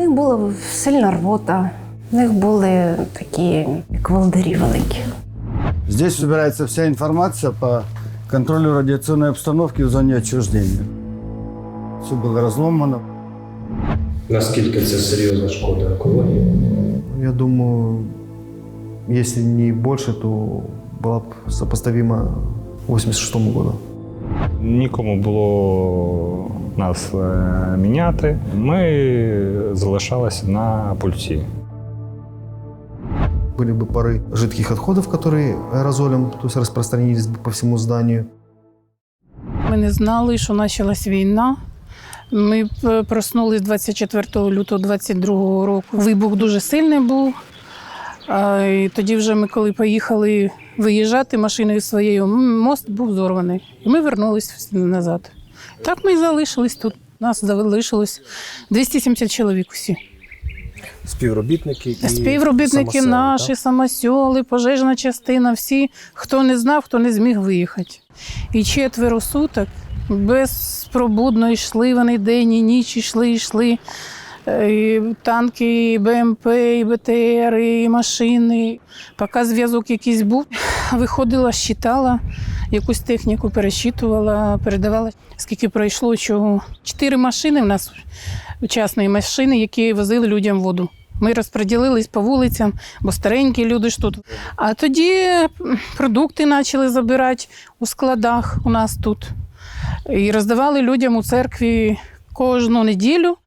них була сильна рвота, в них були такі як волдирі великі. Здесь собирается вся информация по контролю радиационной обстановки в зоне отчуждения. Все было разломано. Наскільки це серйозна шкода екології? Я думаю, если не больше, то была бы сопоставима 86 году. Нікому було нас е, міняти. Ми залишалися на пульсі. Были бы пары жидких отходов, которые аэрозолем то есть распространились бы по всему зданию. Ми не знали, що почалась війна. Ми п- проснулись 24 лютого 22 року. Вибух дуже сильний був. А, і тоді вже ми, коли поїхали виїжджати машиною своєю, мост був зорваний. І ми вернулись назад. Так ми і залишились тут. Нас залишилось 270 чоловік усі. Співробітники і Співробітники самосели, наші, так? самосьоли, пожежна частина, всі, хто не знав, хто не зміг виїхати. І четверо суток безпробудно йшли вони день і ніч, йшли, йшли. Е, І танки, і БМП, і БТР, і машини. Поки зв'язок якийсь був, виходила, щитала, якусь техніку пересчитувала, передавала, скільки пройшло чого. Чотири машини в нас, частні машини, які возили людям воду. Ми розподілились по вулицям, бо старенькі люди ж тут. А тоді продукти почали забирати у складах у нас тут. І роздавали людям у церкві кожну неділю.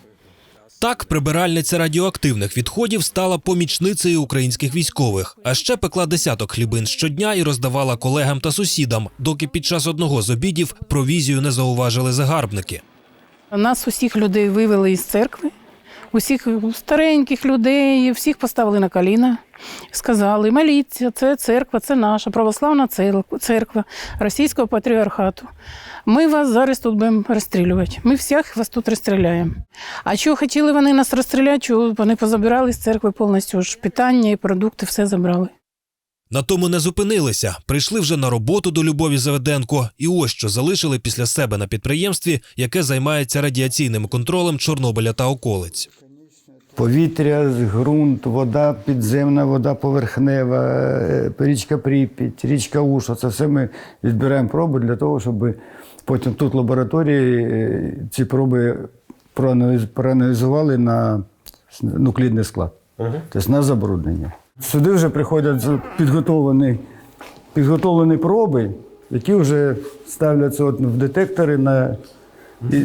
Так, прибиральниця радіоактивних відходів стала помічницею українських військових, а ще пекла десяток хлібин щодня і роздавала колегам та сусідам, доки під час одного з обідів провізію не зауважили загарбники. Нас усіх людей вивели із церкви, усіх стареньких людей, всіх поставили на коліна. Сказали, моліться, це церква, це наша православна церква, Російського патріархату. Ми вас зараз тут будемо розстрілювати. Ми всіх вас тут розстріляємо. А чого хотіли вони нас розстріляти? Чого вони позабирали з церкви повністю ж питання і продукти, все забрали. На тому не зупинилися, прийшли вже на роботу до Любові Заведенко, і ось що залишили після себе на підприємстві, яке займається радіаційним контролем Чорнобиля та околиць. Повітря, ґрунт, вода підземна, вода поверхнева, е, річка Прип'ять, річка Уша. Це все ми відбираємо проби для того, щоб потім тут в лабораторії е, ці проби проаналіз- проаналізували на нуклідний склад, тобто на забруднення. Сюди вже приходять підготовлені, підготовлені проби, які вже ставляться от в детектори на,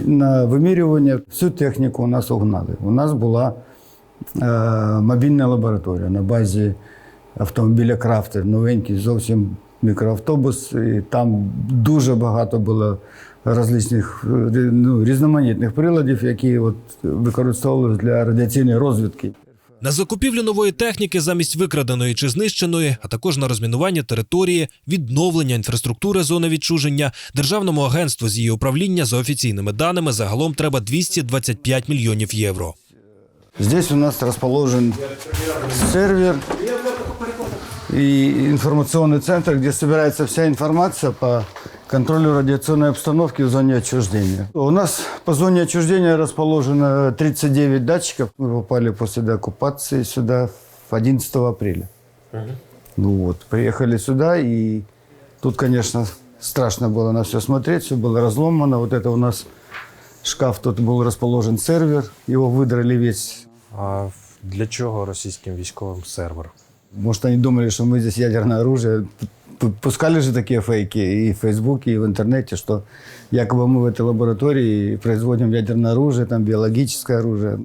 на вимірювання. Всю техніку у нас угнали. У нас була е, мобільна лабораторія на базі автомобіля Крафтер, новенький зовсім мікроавтобус. І там дуже багато було розличних е, ну, різноманітних приладів, які от використовувалися для радіаційної розвідки. На закупівлю нової техніки замість викраденої чи знищеної, а також на розмінування території, відновлення інфраструктури зони відчуження, державному агентству з її управління за офіційними даними загалом треба 225 мільйонів євро. Здесь у нас расположен сервер и информационный центр, где собирается вся информация по контролю радиационной обстановки в зоне отчуждения. У нас по зоне отчуждения расположено 39 датчиков. Мы попали после деоккупации сюда в 11 апреля. Ну вот, приехали сюда, и тут, конечно, страшно было на все смотреть, все было разломано. Вот это у нас шкаф, тут был расположен сервер, его выдрали весь. А для чого російським військовим сервер? Может, они думали, что мы здесь ядерное оружие. П- Пускали же такие фейки и в Фейсбуке, и в интернете, что якобы мы в этой лаборатории производим ядерное оружие, там биологическое оружие.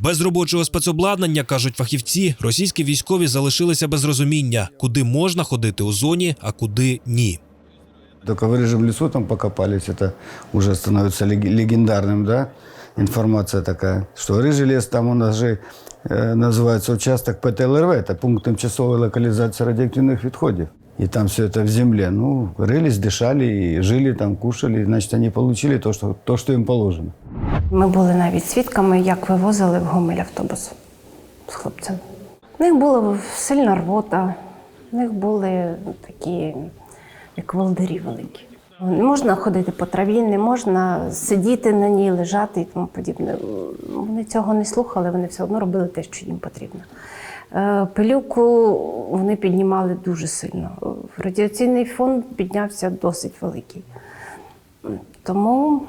Без робочого спецобладнання, кажуть фахівці, російські військові залишилися без розуміння, куди можна ходити у зоні, а куди ні. Только в рыжем лесу там покопались, это уже становится лег- легендарным, да, информация такая, что рыжий лес, там у нас же э, называется участок ПТЛРВ, это пункт тимчасовой локализации радиоактивных відходів. И там все это в земле. Ну, рылись, дышали, и жили там, кушали, значит, они получили то, что, то, что им положено. Ми були навіть свідками, як вивозили в Гомель автобус з хлопцями. В них була сильна рвота, в них були такі, як волдирі великі. Не можна ходити по траві, не можна сидіти на ній, лежати і тому подібне. Вони цього не слухали, вони все одно робили те, що їм потрібно. Е, Пилюку вони піднімали дуже сильно. Радіаційний фон піднявся досить великий. Тому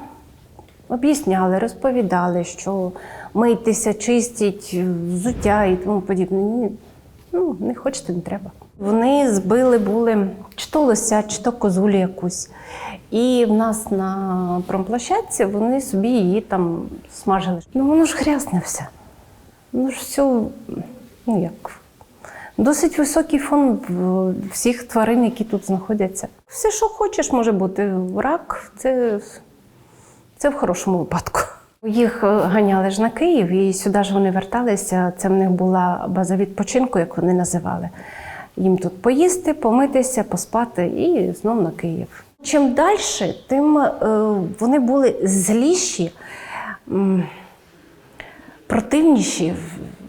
об'ясняли, розповідали, що мийтеся, чистіть, взуття і тому подібне. Ну, не хочете, не треба. Вони збили були чи то лося, чи то козулю якусь. І в нас на промплощадці вони собі її там смажили. Ну воно ж грязне все. Ну ж все, ну як. Досить високий фон всіх тварин, які тут знаходяться. Все, що хочеш, може бути. Рак це, це в хорошому випадку. Їх е, ганяли ж на Київ, і сюди ж вони верталися. Це в них була база відпочинку, як вони називали. Їм тут поїсти, помитися, поспати і знов на Київ. Чим далі, тим е, вони були зліші, противніші,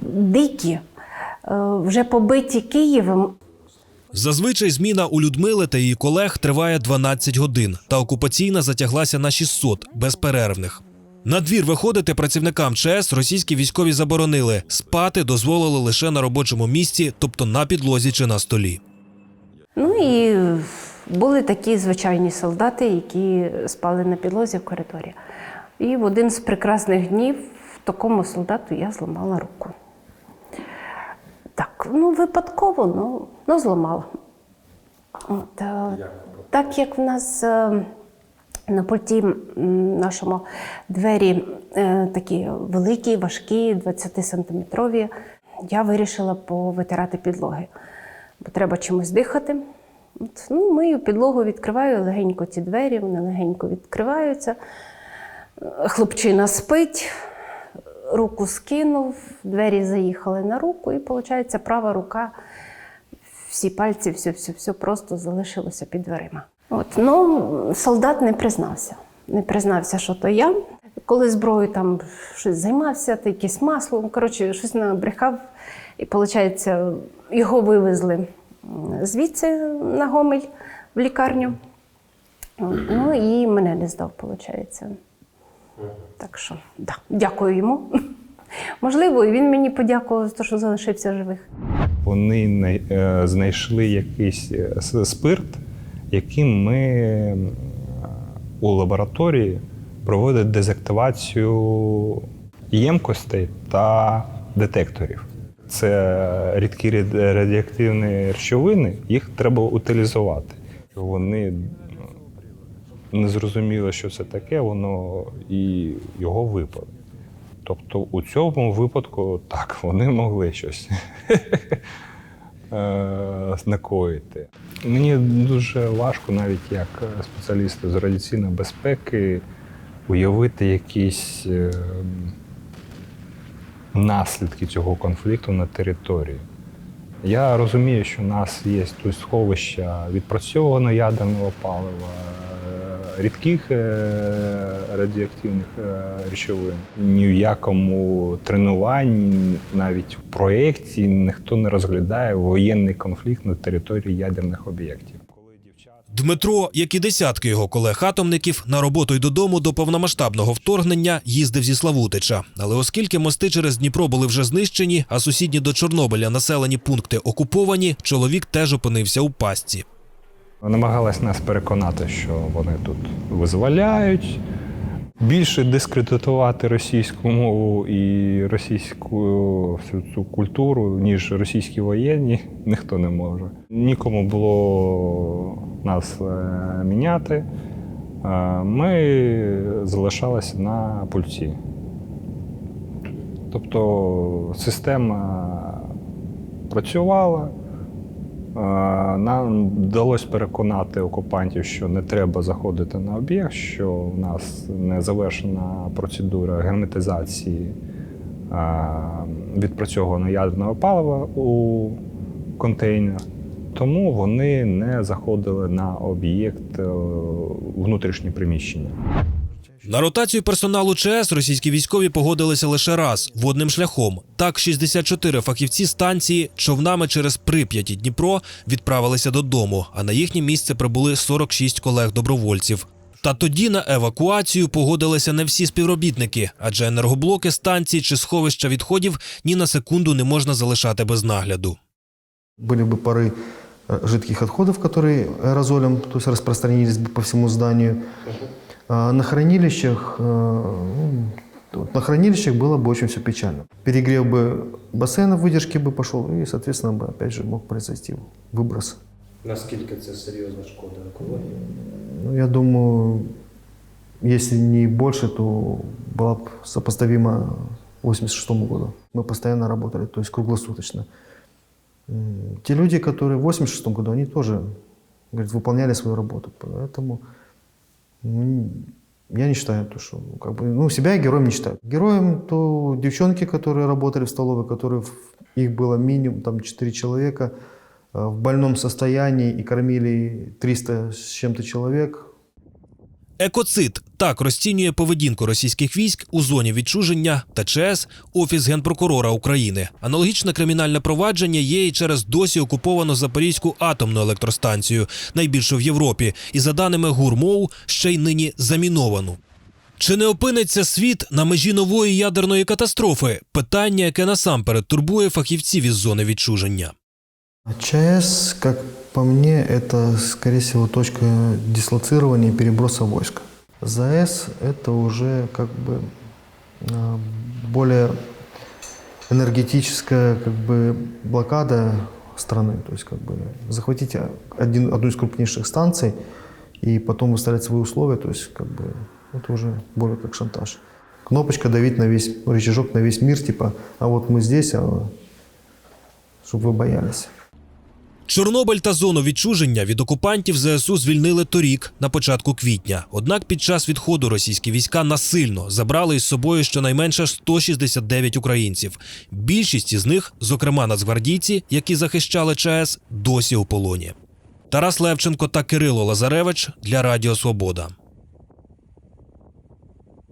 дикі, е, вже побиті Києвом. Зазвичай зміна у Людмили та її колег триває 12 годин, та окупаційна затяглася на 600 безперервних. На двір виходити працівникам ЧС російські військові заборонили. Спати дозволили лише на робочому місці, тобто на підлозі чи на столі. Ну і були такі звичайні солдати, які спали на підлозі в коридорі. І в один з прекрасних днів такому солдату я зламала руку. Так, ну випадково, ну, ну зламала. От, е, так як в нас е, на пульті нашому двері е, такі великі, важкі, 20-сантиметрові, я вирішила повитирати підлоги, бо треба чимось дихати. От, ну, мию підлогу, відкриваю легенько ці двері, вони легенько відкриваються. Хлопчина спить, руку скинув, двері заїхали на руку, і виходить, права рука, всі пальці, все, все, все просто залишилося під дверима. От, ну, солдат не признався. Не признався, що то я. Коли зброю там щось займався, та якесь масло, коротше, щось набрехав. І, виходить, його вивезли звідси на Гомель в лікарню. Ну і мене не здав, виходить. Так що, да, дякую йому. Можливо, і він мені подякував за те, що залишився живих. Вони е, знайшли якийсь е, спирт, яким ми у лабораторії проводять дезактивацію ємкостей та детекторів. Це рідкі радіоактивні речовини, їх треба утилізувати. Вони е, не зрозуміло, що це таке, воно і його випали. Тобто у цьому випадку так, вони могли щось е, накоїти. Мені дуже важко, навіть як спеціалісту з радіаційної безпеки, уявити якісь е, наслідки цього конфлікту на території. Я розумію, що у нас є тут сховища відпрацьованого ядерного палива, е, рідких е, радіоактивних е, речовин. Ні в якому тренуванні, навіть в проєкті ніхто не розглядає воєнний конфлікт на території ядерних об'єктів. Дмитро, як і десятки його колег-атомників, на роботу й додому до повномасштабного вторгнення їздив зі Славутича. Але оскільки мости через Дніпро були вже знищені, а сусідні до Чорнобиля населені пункти окуповані, чоловік теж опинився у пастці. Намагалась нас переконати, що вони тут визволяють. Більше дискредитувати російську мову і російську всю цю культуру, ніж російські воєнні, ніхто не може. Нікому було нас е, міняти. Е, Ми залишалися на пульті. Тобто система працювала. Е, Нам вдалося переконати окупантів, що не треба заходити на об'єкт, що у нас не завершена процедура герметизації е, відпрацьованого ядерного палива у контейнер. Тому вони не заходили на об'єкт е, внутрішнє приміщення. На ротацію персоналу ЧС російські військові погодилися лише раз водним шляхом. Так, 64 фахівці станції човнами через Прип'ять і Дніпро відправилися додому, а на їхнє місце прибули 46 колег-добровольців. Та тоді на евакуацію погодилися не всі співробітники, адже енергоблоки станцій чи сховища відходів ні на секунду не можна залишати без нагляду. Были бы пары э, жидких отходов, которые аэрозолем то есть распространились бы по всему зданию. А на хранилищах, э, ну, вот на хранилищах было бы очень все печально. Перегрев бы бассейна выдержки бы пошел, и, соответственно, бы опять же мог произойти выброс. Наскільки це серйозна шкода екології? Ну, я думаю, если не больше, то была бы сопоставима 86 году. Мы постоянно работали, то есть круглосуточно. М, Те люди, которые в 86 году, они тоже говорит, выполняли свою работу. Поэтому ну, я не считаю, то, что ну, как бы, ну, себя я героем не считаю. Героем то девчонки, которые работали в столовой, которые, их было минимум там 4 человека, э, в больном состоянии и кормили 300 с чем-то человек. Екоцид так розцінює поведінку російських військ у зоні відчуження та ЧС Офіс генпрокурора України. Аналогічне кримінальне провадження є і через досі окуповану Запорізьку атомну електростанцію, найбільшу в Європі, і за даними ГУРМОУ, ще й нині заміновану. Чи не опиниться світ на межі нової ядерної катастрофи? Питання, яке насамперед турбує фахівців із зони відчуження. ЧАЭС, как по мне, это, скорее всего, точка дислоцирования и переброса войск. ЗАЭС – это уже как бы а, более энергетическая как бы блокада страны. То есть как бы захватить один, одну из крупнейших станций и потом выставлять свои условия, то есть как бы это уже более как шантаж. Кнопочка давить на весь, рычажок на весь мир, типа, а вот мы здесь, а чтобы вы боялись. Чорнобиль та зону відчуження від окупантів ЗСУ звільнили торік на початку квітня. Однак під час відходу російські війська насильно забрали із собою щонайменше 169 українців. Більшість із них, зокрема нацгвардійці, які захищали ЧАЕС, досі у полоні. Тарас Левченко та Кирило Лазаревич для Радіо Свобода.